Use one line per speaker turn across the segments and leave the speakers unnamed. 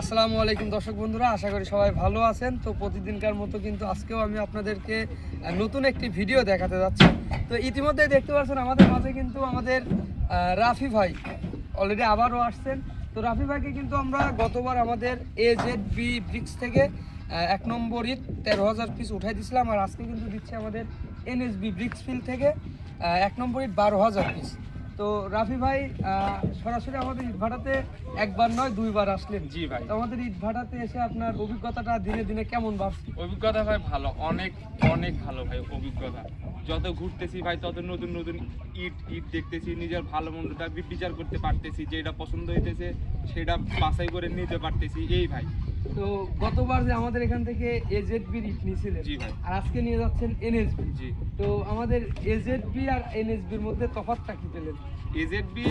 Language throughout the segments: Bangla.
আসসালামু আলাইকুম দর্শক বন্ধুরা, আশা করি সবাই ভালো আছেন। তো প্রতিদিনকার মতো কিন্তু আজকেও আমি আপনাদেরকে নতুন একটি ভিডিও দেখাতে যাচ্ছি। তো ইতিমধ্যে দেখতে পাচ্ছেন, আমাদের মাঝে কিন্তু আমাদের রাফি ভাই অলরেডি আবারও আসছেন। তো রাফি ভাইকে কিন্তু আমরা গতবার আমাদের এ জেড বি ব্রিক্স থেকে এক নম্বর ইট তেরো হাজার পিস উঠাই দিয়েছিলাম আর আজকে কিন্তু দিচ্ছে আমাদের এনএসবি ব্রিক্স ফিল্ড থেকে এক নম্বর ইট বারো হাজার পিস তো রাফি ভাই সরাসরি আমাদের ইট ভাটাতে একবার নয় দুইবার আসলেন।
জি ভাই।
আমাদের ইট ভাটাতে এসে আপনার অভিজ্ঞতাটা দিনে দিনে কেমন বাড়ছে?
অভিজ্ঞতা ভাই ভালো অনেক অনেক ভালো ভাই অভিজ্ঞতা। যত ঘুরতেছি ভাই তত নতুন নতুন ইট ইট দেখতেছি নিজের ভালো মন্দটা বিচার করতে পারতেছি যেটা পছন্দ হইতেছে সেটা বাছাই করে নিতে পারতেছি। এই ভাই
তো গতবার যে আমাদের এখান থেকে এজেডবির ইট নিয়েছিলেন আর আজকে নিয়ে যাচ্ছেন এনএসবি
জি।
তো আমাদের এজেডবি আর এনএসবির মধ্যে তফাৎটা কি পেলেন?
এজেডবি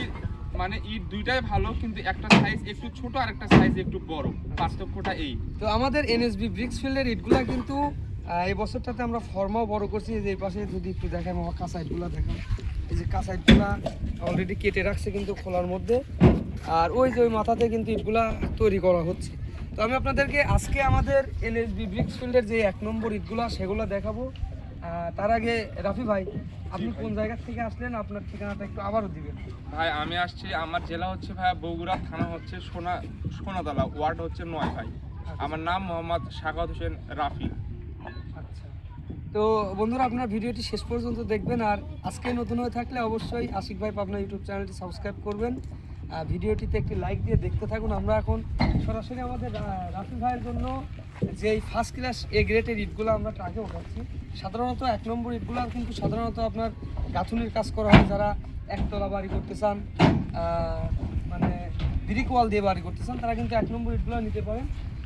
মানে ইট দুইটাই ভালো কিন্তু একটা সাইজ একটু ছোট আর একটা সাইজ একটু বড়। পার্থক্যটা এই।
তো আমাদের এনএসবি ব্রিক্স ফিল্ডের ইটগুলা কিন্তু এই বছরটাতে আমরা ফর্মাও বড় করছি। যে এই পাশে যদি একটু দেখাই আমার কাঁচাইটগুলো দেখাম এই যে কাঁচাইটগুলা অলরেডি কেটে রাখছে কিন্তু খোলার মধ্যে। আর ওই যে ওই মাথাতে কিন্তু ইটগুলা তৈরি করা হচ্ছে। তো আমি আপনাদেরকে আজকে আমাদের এনএসবি ব্রিক্স ফিল্ডের যে এক নম্বর ইটগুলা সেগুলো দেখাবো। তার আগে রাফি ভাই আপনি কোন জায়গা থেকে আসলেন? আপনার ঠিকানাটা একটু আবারও দিবেন।
ভাই আমি আসছি আমার জেলা হচ্ছে ভাই বগুড়া থানা হচ্ছে সোনা সোনাতলা ওয়ার্ড হচ্ছে নয় ভাই। আমার নাম মোহাম্মদ সাকাত হোসেন রাফি।
আচ্ছা। তো বন্ধুরা আপনার ভিডিওটি শেষ পর্যন্ত দেখবেন আর আজকে নতুন হয়ে থাকলে অবশ্যই আশিক ভাই পাবনা ইউটিউব চ্যানেলটি সাবস্ক্রাইব করবেন। ভিডিওটিতে একটি লাইক দিয়ে দেখতে থাকুন। আমরা এখন সরাসরি আমাদের রাফি ভাইয়ের জন্য যে এই ফার্স্ট ক্লাস এ গ্রেডের ইটগুলো আমরা ট্রাকে উঠাচ্ছি। সাধারণত এক নম্বর ইটগুলো কিন্তু সাধারণত আপনার গাঁথুনির কাজ করা হয়। যারা একতলা বাড়ি করতে চান মানে ব্রিক ওয়াল দিয়ে বাড়ি করতে চান, তারা কিন্তু এক নম্বর ইটগুলো নিতে পারেন।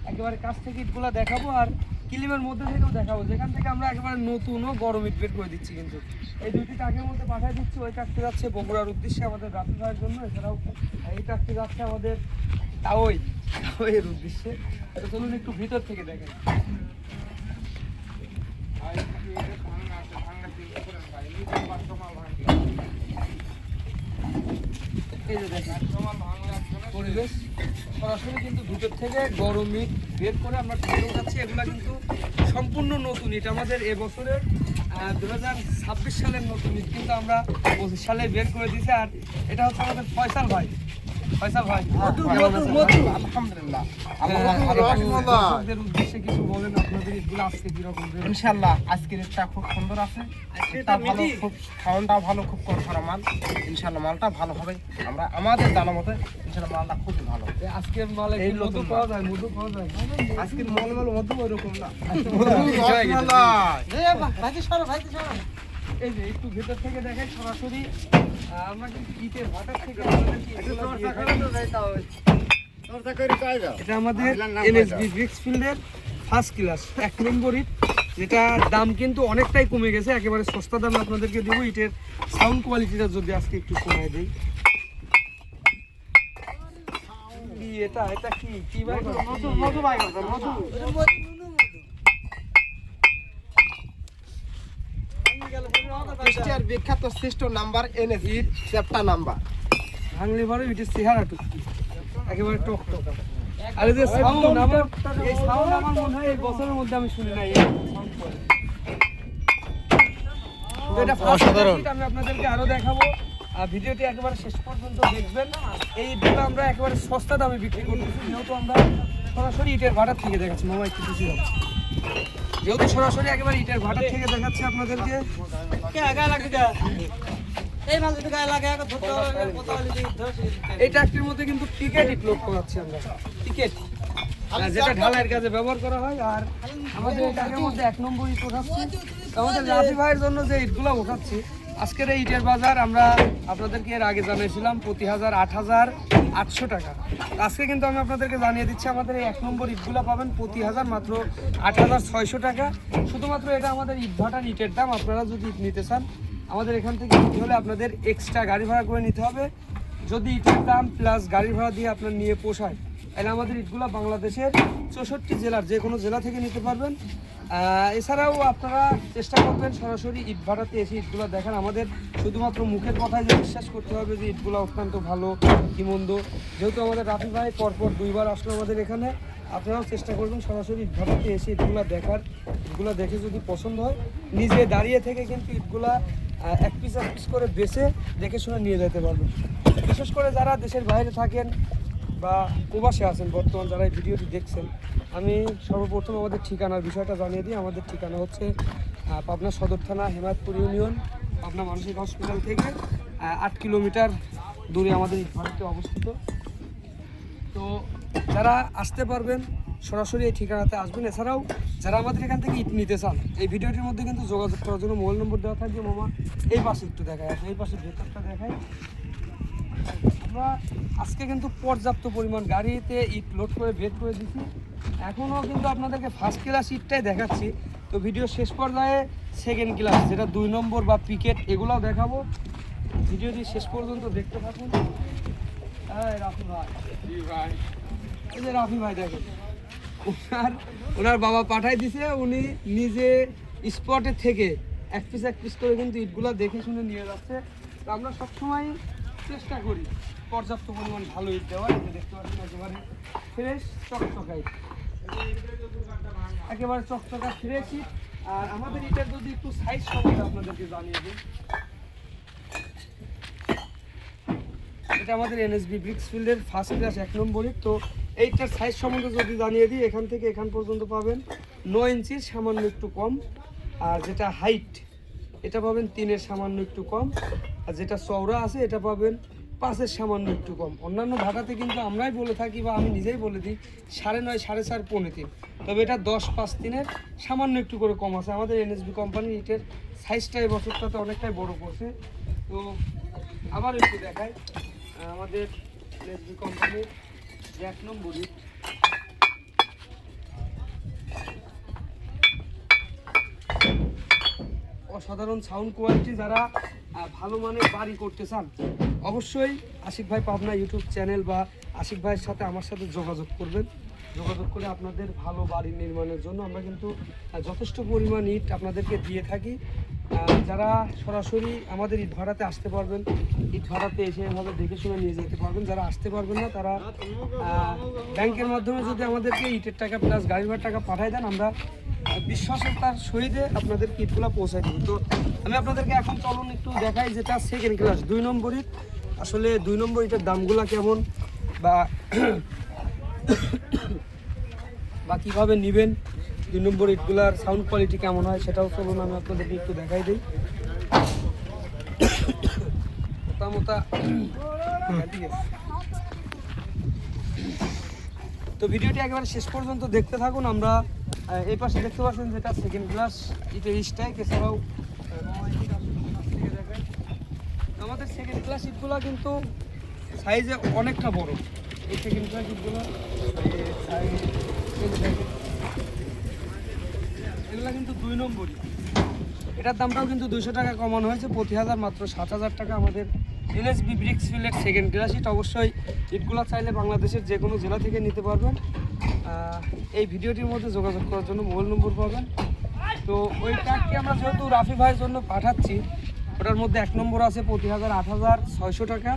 একেবারে কাছ থেকে ইটগুলো দেখাবো। আর কিলিমের মধ্যে থেকেও দেখাবো, যেখান থেকে আমরা একেবারে নতুন ও গরম ইট বের করে দিচ্ছি কিন্তু। এই দুইটি ট্রাকের মধ্যে পাঠিয়ে দিচ্ছি, ওই ট্রাকটি যাচ্ছে বগুড়ার উদ্দেশ্যে আমাদের রাফি ভাইয়ের জন্য, এছাড়াও এই ট্রাকটি যাচ্ছে আমাদের তাওই তাওয়ের উদ্দেশ্যে। তো চলুন একটু ভিতর থেকে দেখেন। পরিবেশ কিন্তু থেকে গরম বের করে আমরা এগুলো কিন্তু সম্পূর্ণ নতুন এটা আমাদের এবছরের দু হাজার ছাব্বিশ সালের নতুন কিন্তু আমরা পঁচিশ সালে বের করে দিয়েছি। আর এটা হচ্ছে আমাদের ফয়সাল ভাই। ফয়সাল ভাই
আলহামদুলিল্লাহ।
হ্যাঁ, উদ্দেশ্যে কিছু বলেন আপনাদের ইটগুলো আজকে কীরকম
ইনশাল্লাহ আজকের রেটটা খুব সুন্দর আছে। এটা ভালো খুব খাওয়ানটা ভালো খুব কম করা মাল। ইনশাল্লাহ মালটা ভালো হবে। আমরা আমাদের জানা মতে ইনশাল্লাহ মালটা খুবই ভালো।
আজকের মালে
এই
মধু পাওয়া যায়? মধু পাওয়া যায়?
আজকের মল মল মধ্যে ওইরকম না।
এই যে একটু ভেতর থেকে দেখাই সরাসরি আমরা কিন্তু ইটের ভাটার থেকে আপনাদেরকে ইটগুলো দিয়ে থাকি। এটা আমাদের এনএসবি ব্রিক্স ফিল্ডের ফার্স্ট ক্লাস এক নম্বর ইট যেটা দাম কিন্তু অনেকটাই কমে গেছে একেবারে সস্তা দামে আপনাদেরকে দেবো। ইটের সাউন্ড কোয়ালিটিটা যদি আজকে একটু কমায় দিই। এটা? এটা কি? কি ভাই?
নতুন মধু ভাই মধু এশিয়ার বিখ্যাত শ্রেষ্ঠ নাম্বার এনএসি চ্যাপ্টার নাম্বার।
ভাঙলে পরে ইটের চেহারা টুকটি একেবারে টক টক। আর এই যে সাউন্ড আমার এই সাউন্ড আমার মনে হয় এই বছরের মধ্যে আমি শুনি নাই। এটা অসাধারণ। আমি আপনাদেরকে আরও দেখাবো। আর ভিডিওটি একেবারে শেষ পর্যন্ত দেখবেন। এই ইটগুলো আমরা একেবারে সস্তা দামে বিক্রি করতেছি। যেহেতু আমরা সরাসরি ইটের ভাটার থেকে দেখাচ্ছি মামা একটু খুশি হচ্ছে যেহেতু সরাসরি একেবারে ইটের ভাটার থেকে দেখাচ্ছি আপনাদেরকে। এই ট্রাকটির মধ্যে কিন্তু টিকেট ইট লোড করাচ্ছি আমরা। টিকেট? যেটা ঢালাইয়ের কাজে ব্যবহার করা হয় আর আমাদের এই ট্রাকের মধ্যে এক নম্বর ইট ওঠাচ্ছি আমাদের রাফি ভাইয়ের জন্য যে ইটগুলো ওঠাচ্ছি আজকের এই ইটের বাজার আমরা আপনাদেরকে এর আগে জানিয়েছিলাম প্রতি হাজার আট হাজার আটশো টাকা। আজকে কিন্তু আমি আপনাদেরকে জানিয়ে দিচ্ছি, আমাদের এই এক নম্বর ইটগুলো পাবেন প্রতি হাজার মাত্র আট হাজার ছয়শো টাকা। শুধুমাত্র এটা আমাদের ইট ভাটার ইটের দাম, আপনারা যদি ইট নিতে চান, আমাদের এখান থেকে নিতে হলে আপনাদের এক্সট্রা গাড়ি ভাড়া করে নিতে হবে। যদি ইটের দাম প্লাস গাড়ি ভাড়া দিয়ে আপনার নিয়ে পোষায়, তাহলে আমাদের ইটগুলো বাংলাদেশের চৌষট্টি জেলার যে কোনো জেলা থেকে নিতে পারবেন। এছাড়াও আপনারা চেষ্টা করবেন সরাসরি ইট ভাড়াতে এসে ইটগুলো দেখান। আমাদের শুধুমাত্র মুখের কথায় যে বিশ্বাস করতে হবে যে ইটগুলো অত্যন্ত ভালো, কি মন্দ। যেহেতু আমাদের রাফি ভাই পরপর দুইবার আসলো আমাদের এখানে, আপনারাও চেষ্টা করবেন সরাসরি ইট ভাড়াতে এসে ইটগুলো দেখার। ইটগুলো দেখে যদি পছন্দ হয়, নিজে দাঁড়িয়ে থেকে কিন্তু ইটগুলা এক পিস এক পিস করে বেছে দেখে শুনে নিয়ে যেতে পারবেন। বিশেষ করে যারা দেশের বাইরে থাকেন বা প্রবাসে আছেন, বর্তমান যারা এই ভিডিওটি দেখছেন, আমি সর্বপ্রথম আমাদের ঠিকানার বিষয়টা জানিয়ে দিই। আমাদের ঠিকানা হচ্ছে পাবনা সদর থানা হেমায়তপুর ইউনিয়ন, পাবনা মানসিক হসপিটাল থেকে আট কিলোমিটার দূরে আমাদের এই ভারতে অবস্থিত। তো যারা আসতে পারবেন, সরাসরি এই ঠিকানাতে আসবেন। এছাড়াও যারা আমাদের এখান থেকে ইট নিতে চান, এই ভিডিওটির মধ্যে কিন্তু যোগাযোগ করার জন্য মোবাইল নম্বর দেওয়া থাকবে। মামা, এই পাশে একটু দেখায় এই পাশে ভেতরটা দেখায়। আমরা আজকে কিন্তু পর্যাপ্ত পরিমাণ গাড়িতে ইট লোড করে বের করে দিচ্ছি এখনও কিন্তু আপনাদেরকে ফার্স্ট ক্লাস ইটটাই দেখাচ্ছি। তো ভিডিও শেষ পর্যায়ে সেকেন্ড ক্লাস যেটা দুই নম্বর বা পিকেট এগুলোও দেখাবো। ভিডিওটি শেষ পর্যন্ত দেখতে থাকুন। রাফি ভাই। এই যে রাফি ভাই দেখেন। ওনার ওনার বাবা পাঠাই দিছে, উনি নিজে স্পটে থেকে এক পিস এক পিস করে কিন্তু ইটগুলা দেখে শুনে নিয়ে যাচ্ছে। তো আমরা সবসময় চেষ্টা করি। পর্যাপ্ত পরিমাণ ভালো ইট দেওয়ার দেখতে পাচ্ছেন, একেবারে ফ্রেশ চকচকাই একেবারে চকচকা ফ্রেশ ইট আর আমাদের ইটের যদি একটু সাইজ সম্বন্ধে আপনাদেরকে জানিয়ে দিই। এটা আমাদের এনএসবি ব্রিক্স ফিল্ডের ফার্স্ট ক্লাস এক নম্বরের তো এইটার সাইজ সম্বন্ধে যদি জানিয়ে দিই, এখান থেকে এখান পর্যন্ত পাবেন। নয় ইঞ্চির সামান্য একটু কম। আর যেটা হাইট এটা পাবেন তিনের সামান্য একটু কম। আর যেটা চওড়া আছে, এটা পাবেন পাঁচের সামান্য একটু কম। অন্যান্য ভাটাতে কিন্তু আমরাই বলে থাকি বা আমি নিজেই বলে দিই, সাড়ে নয়, সাড়ে চার, পৌনে তিন। তবে এটা দশ, পাঁচ তিনের সামান্য একটু করে কম আছে। আমাদের এনএসবি কোম্পানির ইটের সাইজটা এই বছরটাতে অনেকটাই বড় করছে। তো আবার একটু দেখাই। আমাদের এনএসবি কোম্পানির এক নম্বর ইট অসাধারণ সাউন্ড কোয়ালিটি যারা ভালো মানের বাড়ি করতে চান, অবশ্যই আশিক ভাই পাবনা ইউটিউব চ্যানেল বা আশিক ভাইয়ের সাথে আমার সাথে যোগাযোগ করবেন। যোগাযোগ করে আপনাদের ভালো বাড়ি নির্মাণের জন্য আমরা কিন্তু যথেষ্ট পরিমাণ ইট আপনাদেরকে দিয়ে থাকি। যারা সরাসরি আমাদের ইট ভাড়াতে আসতে পারবেন ইট ভাড়াতে এসে এভাবে দেখে শুনে নিয়ে যেতে পারবেন। যারা আসতে পারবেন না, তারা ব্যাংকের মাধ্যমে যদি আমাদেরকে ইটের টাকা প্লাস গাড়ি ভাড়ার টাকা পাঠায় দেন, আমরা বিশ্বাসতার সহিতে আপনাদের কিটগুলো পৌঁছায় দেবো। তো আমি আপনাদেরকে এখন চলুন একটু দেখাই যেটা সেকেন্ড ক্লাস দুই নম্বর ইট আসলে দুই নম্বর ইটের দামগুলো কেমন বা বা কীভাবে নেবেন, দুই নম্বর ইটগুলার সাউন্ড কোয়ালিটি কেমন হয় সেটাও চলুন আমি আপনাদেরকে একটু দেখাই দিই। মোটা মোটা ঠিক আছে। তো ভিডিওটি একেবারে শেষ পর্যন্ত দেখতে থাকুন। আমরা এই পাশে দেখতে পাচ্ছেন যেটা সেকেন্ড ক্লাস ইটের স্টাইক এছাড়াও। আমাদের সেকেন্ড ক্লাস ইটগুলো কিন্তু সাইজে অনেকটা বড়। এই সেকেন্ড ক্লাস ইটগুলো এগুলো কিন্তু দুই নম্বরই। এটার দামটাও কিন্তু দুশো টাকা কমানো হয়েছে প্রতি হাজার, মাত্র সাত হাজার টাকা আমাদের এনএসবি ব্রিক্স ফিল্ডের সেকেন্ড ক্লাস ইট অবশ্যই ইটগুলো চাইলে বাংলাদেশের যে কোনো জেলা থেকে নিতে পারবেন। এই ভিডিওটির মধ্যে যোগাযোগ করার জন্য মোবাইল নম্বর পাবেন। তো ওই ট্যাগটি আমরা যেহেতু রাফি ভাইয়ের জন্য পাঠাচ্ছি, ওটার মধ্যে এক নম্বর আছে প্রতি হাজার আট হাজার ছয়শো টাকা।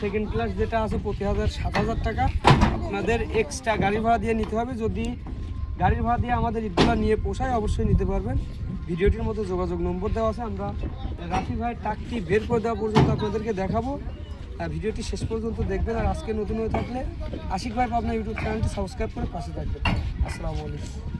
সেকেন্ড ক্লাস যেটা আছে প্রতি হাজার সাত হাজার টাকা। আপনাদের এক্সট্রা গাড়ি ভাড়া দিয়ে নিতে হবে। যদি গাড়ির ভাড়া দিয়ে আমাদের ইটগুলো নিয়ে পোষায়, অবশ্যই নিতে পারবেন। ভিডিওটির মধ্যে যোগাযোগ নম্বর দেওয়া আছে। আমরা রাফি ভাইয়ের টাকটি বের করে দেওয়া পর্যন্ত আপনাদেরকে দেখাবো। ভিডিওটি শেষ পর্যন্ত দেখবেন আর আজকে নতুন হয়ে থাকলে আশিক ভাই ইউটিউব চ্যানেলটি সাবস্ক্রাইব করে পাশে থাকবেন। আসসালামু আলাইকুম।